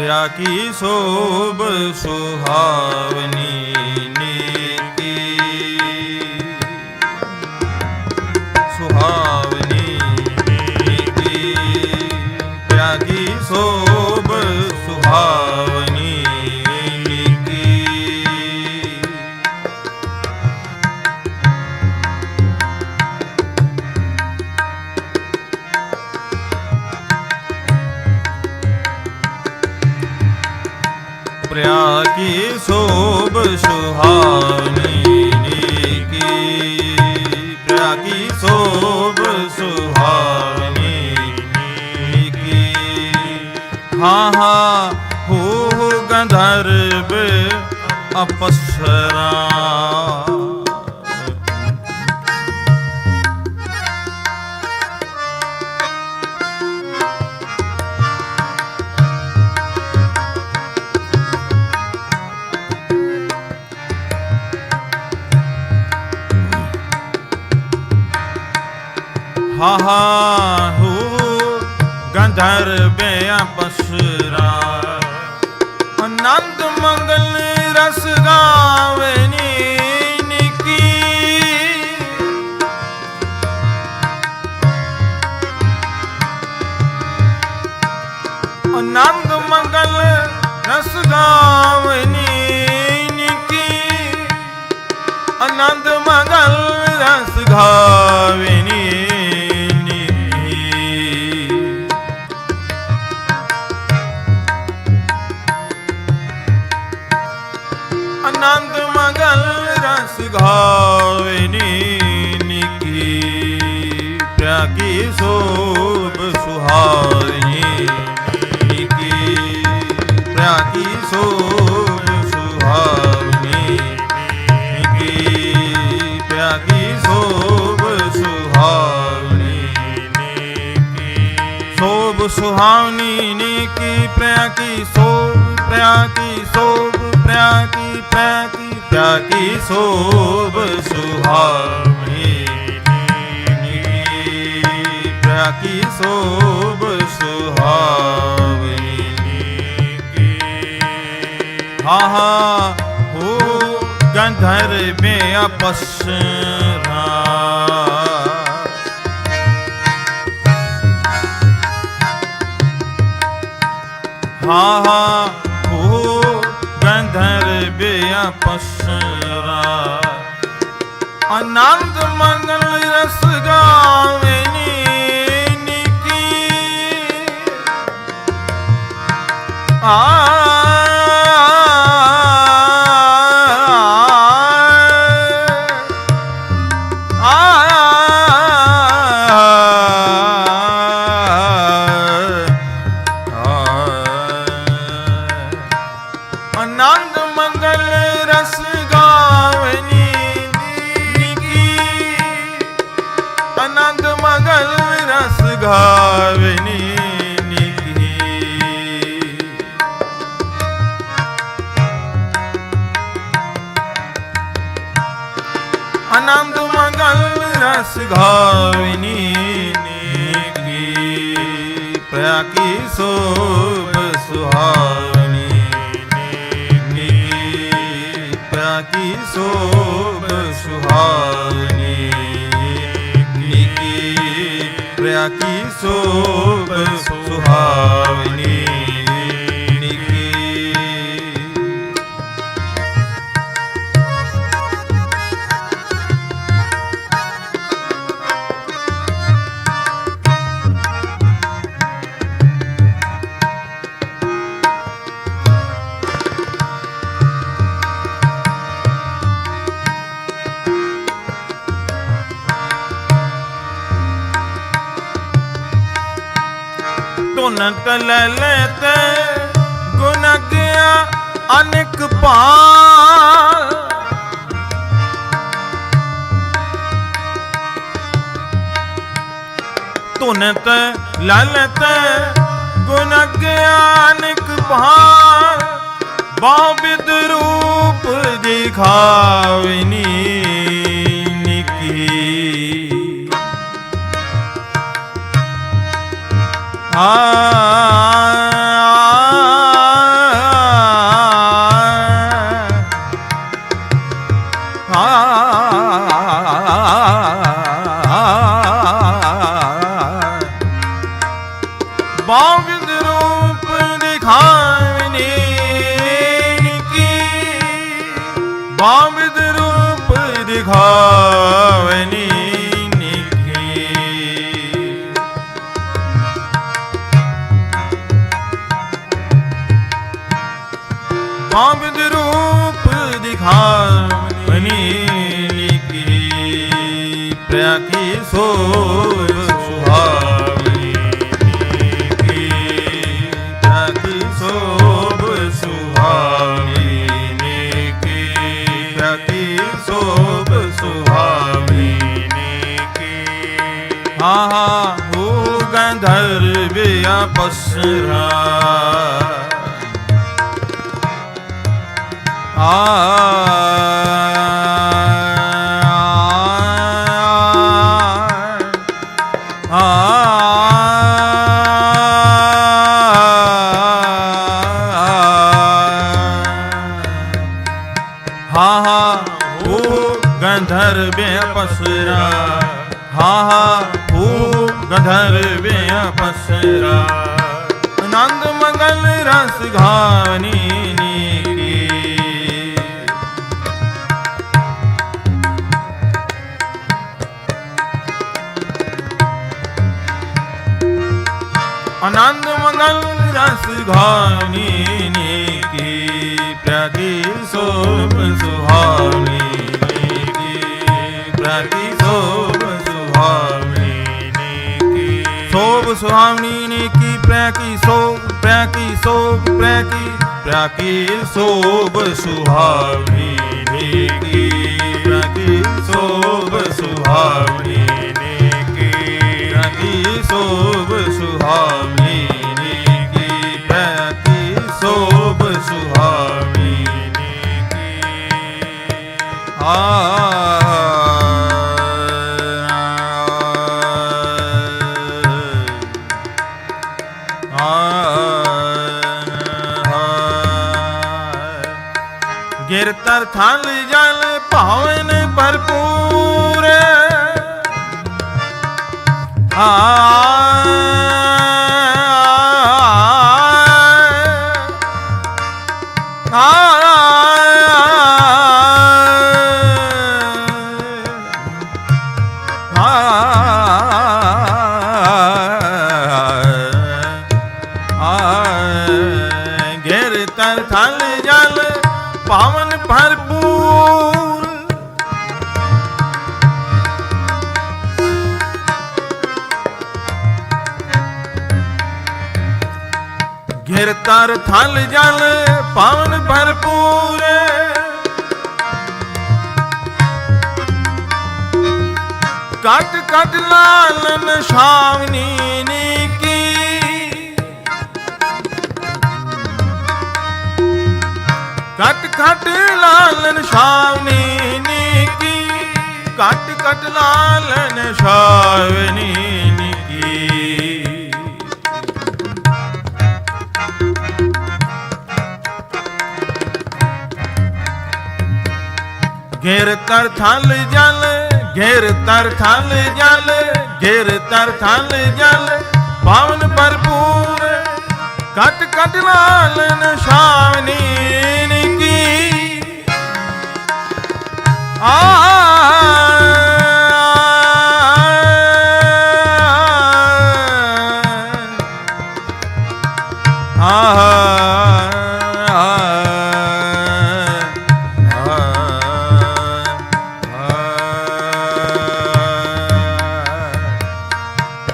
ਪ੍ਰਿਆ ਕੀ ਸੋਭ ਸੁਹਾਵਨੀ? ਸੋਭ ਸੁਹਾਵਨੀ ਨੀਕੀ ਪ੍ਰਿਆ ਸੋਭ ਸੁਹਾਵਨੀ ਨੀਕੀ। ਹਾਂ ਹਾਂ ਹੋ ਹੋ ਗੰਧਰਵ ਅਪਸਰਾ। ਹਾ ਹਾ ਹੂ ਗੰਧਰਵ ਅਪਸਰਾ ਆਨੰਦ ਮੰਗਲ ਰਸ ਗਾਵੇ ਨੀਕੀ। ਆਨੰਦ ਮੰਗਲ ਰਸ ਗਾਵਨੀ ਨੀਕੀ। ਆਨੰਦ ਮੰਗਲ ਰਸ ਗਾਵੇ ਸੋਭ ਸੁਹਾਵਨੀ ਨੀਕੀ ਪ੍ਰਿਆ ਕੀ ਸੋਭ ਸੁਹਾਵਨੀ ਨੀਕੀ ਪ੍ਰਿਆ ਕੀ ਸੋਭ ਸੁਹਾਵਨੀ ਨੀਕੀ ਸੋਭ ਸੁਹਾਵਨੀ ਨੀਕੀ, ਪ੍ਰਿਆ ਕੀ ਸੋਭ, ਪ੍ਰਿਆ ਕੀ ਸੋਭ, ਪ੍ਰਿਆ ਕੀ ਪ੍ਰਿਆ ਕੀ ਪ੍ਰਿਆ ਕੀ ਸੋਭ ਸੁਹਾਵਨੀ ਪ੍ਰਿਆ ਕੀ ਸੋਭ ਸੁਹਾਵਨੀ ਨੀਕੀ ਹਾ, ਹੋ ਗੰਧਰ ਮੇ ਅਪਸਰਾ ਹਾ, ਹੋ ਗੰਧਰ ਬਿਆ ਅਪਸਰਾ ਆਨੰਦ ਮੰਗਲ ਰਸ ਗਾਵੇ। ਆਨੰਦ ਮੰਗਲ ਰਸ ਗਾਵਨੀ ਰਸ ਗਾਵਨੀ ਨੀਕੀ ਪ੍ਰਿਆ ਕੀ ਸੋਭ ਸੁਹਾਵਨੀ ਨੀਕੀ ਪ੍ਰਿਆ ਕੀ ਸੋਭ ਸੁਹਾਵਨੀ ਨੀਕੀ ਪ੍ਰਿਆ ਕੀ ਸੋਭ ਸੁਹਾਵਨੀ ਧੁਨ ਕਲ ਗੁਣ ਗਿਆ ਅਨਕ ਭਾਲ। ਧੁਨ ਤੇ ਗੁਣ ਗਿਆ ਅਨੇਕ ਭਾਲ। ਬਹੁ ਬਿਦ ਰੂਪ ਦਿਖਾਵਨੀ ਆ ਪਾਵਿਦ ਰੂਪ ਦਿਖਾਵਨੀ ਨਿਕੀ ਪ੍ਰਿਆ ਕੀ ਸੋਭ ਸੁਹਾਵਨੀ ਨਿਕੀ ਪ੍ਰਿਆ ਕੀ ਸੋਭ ਸੁਹਾਵਨੀ ਨਿਕੀ ਪ੍ਰਿਆ ਕੀ ਸੋਭ ਸੁਹਾਵਨੀ ਨਿਕੀ ਹਾਂ ਹਾਂ ਉਹ ਗੰਧਰਵ ਗੰਧਰਵ ਪਸਰਾ ਆਨੰਦ ਮੰਗਲ ਰਸ ਘਾਨੀ ਆਨੰਦ ਮੰਗਲ ਰਸ ਨੀ ਕੀ ਪ੍ਰਤੀ ਸੋਭ ਸੁਹਾਵਨੀ ਨੀਕੀ ਪ੍ਰਤੀ ਸੋਭ ਸੁਹਾਵਨੀ ਨੀਕੀ ਸੋਭ ਸੁਹਾਵਨੀ ਨੀਕੀ ਪ੍ਰੈ ਕੀ ਸੋਭ ਪ੍ਰੈ ਕੀ ਸੋਭ ਪ੍ਰੈ ਕੀ ਪ੍ਰੈ ਕੀ ਸੋਭ ਸੁਹਾਵਨੀ ਨੀਕੀ ਪ੍ਰੈ ਕੀ ਸੋਭ ਸੁਹਾਵਨੀ ਨੀਕੀ ਪ੍ਰੈ ਕੀ ਸੋਭ ਸੁਹਾਵਨੀ ਸੋਭ ਸੁਹਾਵਨੀ ਨੀਕੀ ਆ ਗਿਰ ਤਰ ਥਲ ਜਲ ਭਾਵਨ ਭਰਪੂਰ। ਆ ਘੇਰ ਥਲ ਜਲ ਪਾਵਨ ਭਰਪੂਰ। ਕਟ ਕਟ ਲਾਲਨ ਸ਼ਾਵਨੀ ਨੀਕੀ। ਕਟ ਕਟ ਲਾਲਨ ਸ਼ਾਵਨੀ ਨੀਕੀ। ਕਟ ਕਟ ਲਾਲਨ ਸ਼ਾਵਨੀ ਘੇਰ ਤਰ ਥਲ ਜਲ, ਘੇਰ ਤਰ ਥਲ ਜਲ, ਘੇਰ ਤਰ ਥਲ ਜਲ। ਪਾਵਨ ਭਰਪੂਰ, ਕਟ ਕਟ ਲਾਲਨ ਸ਼ਾਵਨੀ ਨਿਕੀ। ਆ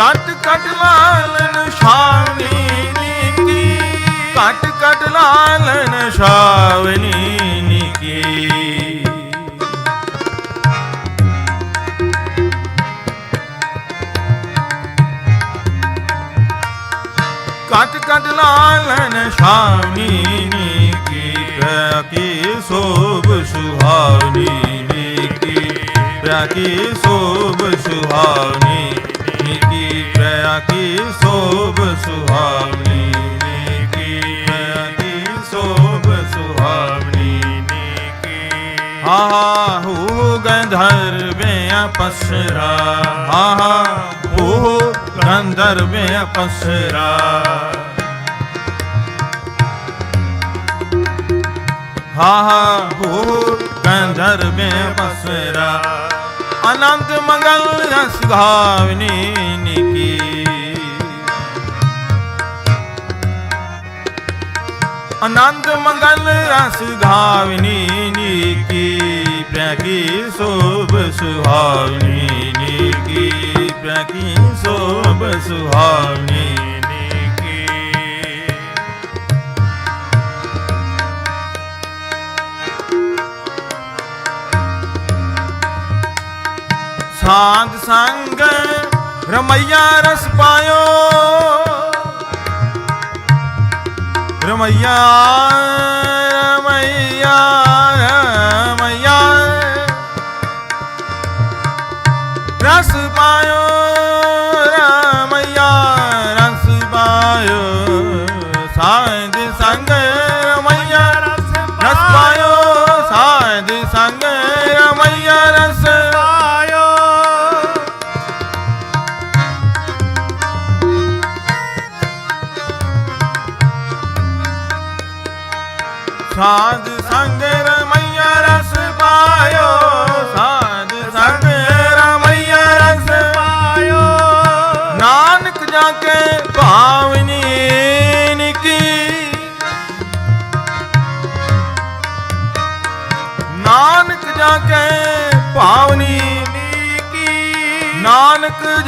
ਕੱਟ ਕੱਟ ਲਾਲਨ ਸ਼ਾਵਨੀ ਨੀਕੀ ਕਟ ਕਟ ਲਾਲਨ ਸ਼ਾਵਨੀ ਨੀਕੀ ਕਟ ਕਟ ਲਾਲਨ ਸ਼ਾਵਨੀ ਨੀਕੀ ਕੀ ਸੋਭ ਸੁਹਾਵਨੀ ਨੀਕੀ ਪਿਆ ਕੀ ਸੋਭ ਸੁਹਾਵਨੀ ਨੀਕੀ ਕੀ ਸੋਭ ਸੁਹਾਵਨੀ ਨੀਕੀ ਪਿਆ ਕੀ ਸੋਭ ਸੁਹਾਵਨੀ ਨੀਕੀ ਆਹਾ ਹੂ ਗੰਧਰਵੇ ਅਪਸਰਾ ਆਹਾ ਹੂ ਗੰਧਰਵੇ ਅਪਸਰਾ ਹਾ ਹਾ ਹੋ ਗੰਧਰਵ ਅਨੰਤ ਮੰਗਲ ਰਸ ਗਾਵਨੀ ਨਿਕੀ ਆਨੰਦ ਮੰਗਲ ਰਸ ਗਾਵਨੀ ਨੀਕੀ ਪ੍ਰਗੀ ਸੋਭ ਸੁਹਾਵਨੀ ਨੀਕੀ ਪ੍ਰਗੀ ਸੋਭ ਸੁਹਾਵਨੀ ਸਾਧ ਸੰਗ ਰਮਈਆ ਰਸ ਪਾਇਓ। ਰਮਈਆ ਰਮਈਆ ਰਮਈਆ। ਰਸ ਪਾਇਓ।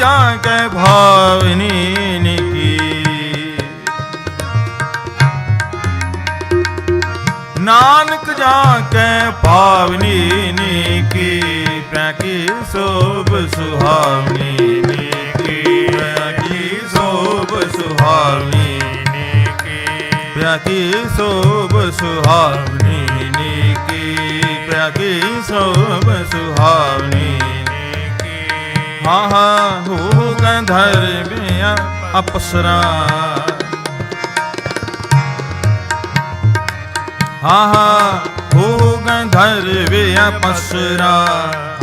ਜਾ ਕੇ ਭਾਵਨੀ ਨਿਕੀ। ਨਾਨਕ ਜਾ ਕੇ ਪਾਵਨੀ ਨੀਕੀ ਕੀ ਸੋਭ ਸੁਹਾਵਨੀ ਨੀਕੀ ਪ੍ਰਕੀ ਸੋਭ ਸੁਹਾਵਨੀ ਨੀਕੀ ਪ੍ਰਕੀ ਸੋਭ ਸੁਹਾਵਨੀ ਨੀਕੀ ਪ੍ਰਕੀ ਸੋਭ ਸੁਹਾਵਨੀ ਮਹਾ ਹਾ, ਹੋ ਗੰਧਰਵਿਆ ਅਪਸਰਾ। ਆਹਾ ਹੋ ਗੰਧਰਵੇ ਅਪਸਰਾ।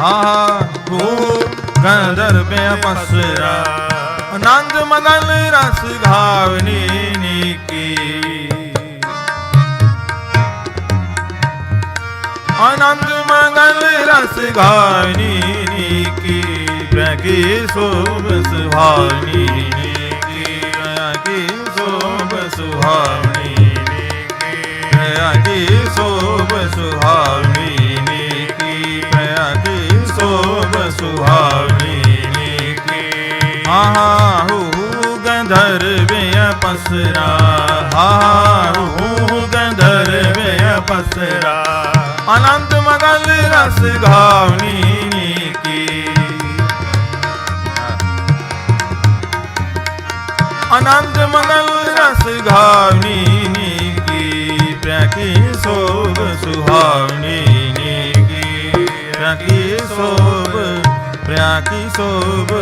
ਆਹਾ ਹੋ ਗੰਧਰਵੇ ਅਪਸਰਾ। ਆਨੰਦ ਮਗਨ ਰਸ ਘਾਵਨੀ ਨੀਕੀ। ਆਨੰਦ ਮਗਨ ਰਸ ਘਾਵਨੀ ਨੀਕੀ। ਪ੍ਰਗੀ ਸੋਭ ਸੁਹਾਵਨੀ ਨੀਕੀ ਪ੍ਰਗੀ ਸੋਭ ਸੁਹਾਵਨੀ ਕੀ ਸੋਭ ਸੁਹਾਵਨੀ ਨੀਕੀ ਪ੍ਰਯਾਗੀ ਸੋਭ ਸੁਹਾਵਨੀ ਨੀਕੀ ਆਹਾ ਹੂ ਗੰਧਰਵੇ ਪਸਰਾ। ਆਹਾ ਹੂ ਗੰਧਰਵੇ ਪਸਰਾ। ਅਨੰਤ ਮਗਲ ਰਸ ਗਾਵਨੀ ਨੀਕੀ ਅਨੰਦ ਮੰਗਲ ਰਸ ਘਾਵਨੀ ਨੀਕੀ ਪ੍ਰਕੀ ਸੋਭ ਸੁਹਾਵਨੀ ਨੀਕੀ ਪ੍ਰਕੀ ਸੋਭ ਪ੍ਰਕੀ ਸੋਭ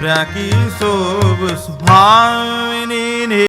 ਪ੍ਰਕੀ ਸੋਭ ਸੁਹਾਵਨੀ ਨੀ